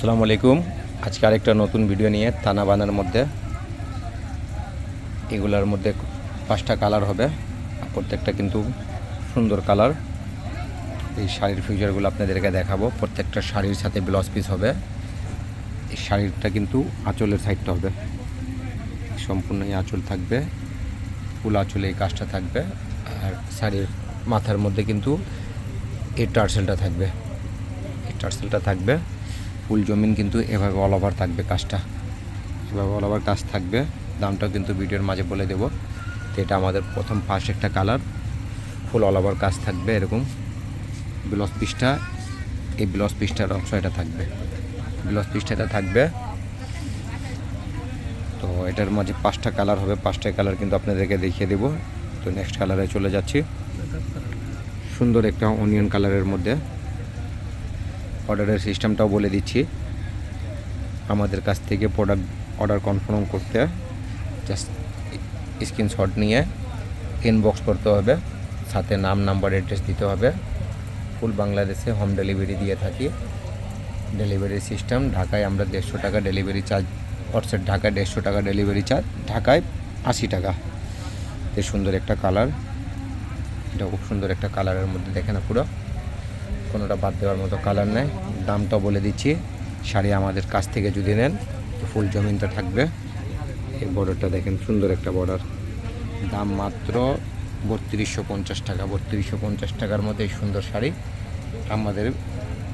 আসসালামু আলাইকুম। আজকে আরেকটা নতুন ভিডিও নিয়ে তানা বানার মধ্যে। এগুলার মধ্যে পাঁচটা কালার হবে। প্রত্যেকটা কিন্তু সুন্দর কালার। এই শাড়ির ফিউচারগুলো আপনাদেরকে দেখাবো। প্রত্যেকটা শাড়ির সাথে ব্লাউজ পিস হবে। এই শাড়িটা কিন্তু আঁচলের সাইডটা হবে। সম্পূর্ণ এই আঁচল থাকবে। ফুল আঁচলে এই কাজটা থাকবে। আর শাড়ির মাথার মধ্যে কিন্তু এই টার্সেলটা থাকবে। এই টার্সেলটা থাকবে। ফুল জমিন কিন্তু এভাবে অল ওভার থাকবে কাজটা। এভাবে অল ওভার কাজ থাকবে। দামটাও কিন্তু ভিডিওর মাঝে বলে দেবো। তো এটা আমাদের প্রথম ফার্স্ট একটা কালার ফুল অল ওভার কাজ থাকবে এরকম। ব্লাউজ পিসটা এই ব্লাউজ পিসটার অংশ এটা থাকবে। ব্লাউজ পিসটা এটা থাকবে। তো এটার মাঝে পাঁচটা কালার হবে। পাঁচটা কালার কিন্তু আপনাদেরকে দেখিয়ে দেবো। তো নেক্সট কালারে চলে যাচ্ছি। সুন্দর একটা অনিয়ন কালারের মধ্যে। অর্ডারের সিস্টেমটাও বলে দিচ্ছি। আমাদের কাছ থেকে প্রোডাক্ট অর্ডার কনফার্ম করতে জাস্ট স্ক্রিনশট নিয়ে ইনবক্স করতে হবে, সাথে নাম নাম্বার অ্যাড্রেস দিতে হবে। ফুল বাংলাদেশে হোম ডেলিভারি দিয়ে থাকি। ডেলিভারি সিস্টেম ঢাকায় আমরা দেড়শো টাকা ডেলিভারি চার্জ হোয়াটসঅ্যাপ ঢাকায় দেড়শো টাকা ডেলিভারি চার্জ ঢাকায় আশি টাকা। এ সুন্দর একটা কালার এটা খুব সুন্দর একটা কালারের মধ্যে দেখে না পুরো কোনোটা বাদ দেওয়ার মতো কালার নেই। দামটাও বলে দিচ্ছি। শাড়ি আমাদের কাছ থেকে যদি নেন ফুল জমিনটা থাকবে। এই বর্ডারটা দেখেন, সুন্দর একটা বর্ডার দাম মাত্র বত্রিশশো পঞ্চাশ টাকা। বত্রিশশো পঞ্চাশ টাকার মধ্যে এই সুন্দর শাড়ি আমাদের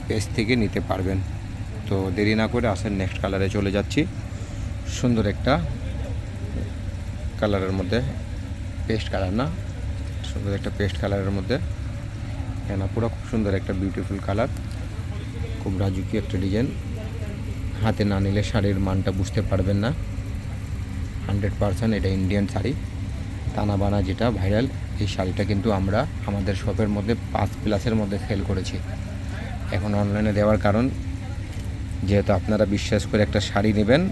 পেজ থেকে নিতে পারবেন। তো দেরি না করে আসেন নেক্সট কালারে চলে যাচ্ছি। সুন্দর একটা কালারের মধ্যে পেস্ট কালার না? সুন্দর একটা পেস্ট কালারের মধ্যে পুরো খুব সুন্দর একটা বিউটিফুল কালার খুব রাজুকি একটা ডিজাইন হাতে না নিলে শাড়ির মানটা বুঝতে পারবেন না। হান্ড্রেড পারসেন্ট এটা ইন্ডিয়ান শাড়ি। বানা যেটা ভাইরাল এই শাড়িটা কিন্তু আমরা আমাদের শপের মধ্যে পাঁচ প্লাসের মধ্যে সেল করেছি। এখন অনলাইনে দেওয়ার কারণ, যেহেতু আপনারা বিশ্বাস করে একটা শাড়ি নেবেন,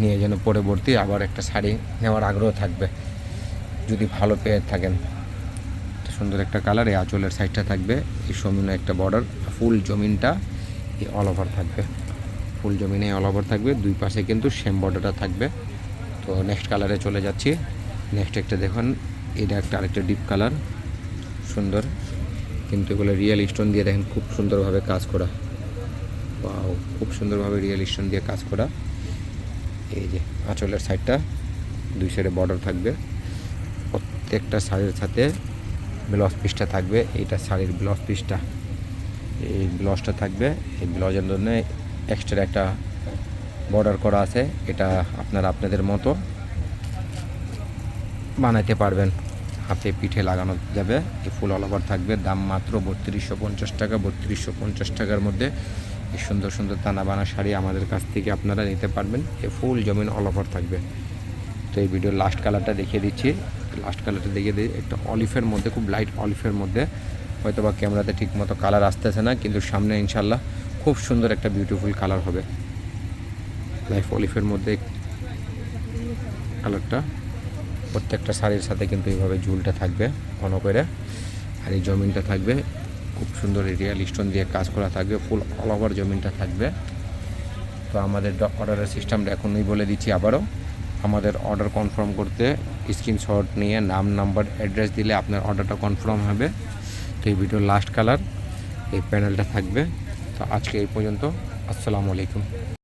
নিয়ে যেন পরবর্তী আবার একটা শাড়ি নেওয়ার আগ্রহ থাকবে। যদি ভালো পেয়ে থাকেন। সুন্দর একটা কালার এই আঁচলের সাইডটা থাকবে, এই সমিন একটা বর্ডার ফুল জমিনটা, এই অল ওভার থাকবে। ফুল জমিনে অল ওভার থাকবে, দুই পাশে কিন্তু সেম বর্ডারটা থাকবে। তো নেক্সট কালারে চলে যাচ্ছি। নেক্সট একটা দেখুন, এটা একটা আরেকটা ডিপ কালার সুন্দর। কিন্তু এগুলো রিয়েল স্টোন দিয়ে দেখেন, খুব সুন্দরভাবে কাজ করা। বাও খুব সুন্দরভাবে রিয়েল স্টোন দিয়ে কাজ করা। এই যে আঁচলের সাইডটা দুই সাইডে বর্ডার থাকবে। প্রত্যেকটা শাড়ির সাথে ব্লাউজ পিসটা থাকবে, এইটা শাড়ির ব্লাউজ পিসটা। এই ব্লাউজটা থাকবে, এই ব্লাউজের জন্য এক্সট্রা একটা বর্ডার করা আছে, এটা আপনারা আপনাদের মতো বানাইতে পারবেন। হাতে পিঠে লাগানো যাবে, এই ফুল অল ওভার থাকবে, দাম মাত্র বত্রিশশো পঞ্চাশ টাকা, বত্রিশশো পঞ্চাশ টাকার মধ্যে এই সুন্দর সুন্দর দানা বানা শাড়ি আমাদের কাছ থেকে আপনারা নিতে পারবেন, এই ফুল জমিন অল ওভার থাকবে। তো এই ভিডিওর লাস্ট কালারটা দেখিয়ে দিচ্ছি। লাস্ট কালারটা দেখিয়ে দিই। একটা অলিফের মধ্যে, খুব লাইট অলিফের মধ্যে। হয়তো বা ক্যামেরাতে ঠিক মতো কালার আসতেছে না, কিন্তু সামনে ইনশাল্লাহ খুব সুন্দর একটা বিউটিফুল কালার হবে। লাইফ অলিফের মধ্যে কালারটা প্রত্যেকটা শাড়ির সাথে কিন্তু এইভাবে ঝুলটা থাকবে, ঘন করে। আর এই জমিনটা থাকবে, খুব সুন্দর রিয়াল স্টোন দিয়ে কাজ করা থাকবে ফুল অল ওভার জমিনটা থাকবে। তো আমাদের অর্ডারের সিস্টেমটা এখনই বলে দিচ্ছি আবারও। আমাদের অর্ডার কনফার্ম করতে স্ক্রিনশট নিয়ে নাম নাম্বার অ্যাড্রেস দিলে আপনার অর্ডারটা কনফার্ম হবে। তো এই ভিডিও লাস্ট কালার এই প্যানেলটা থাকবে। তো আজকে এই পর্যন্ত, আসসালামু আলাইকুম।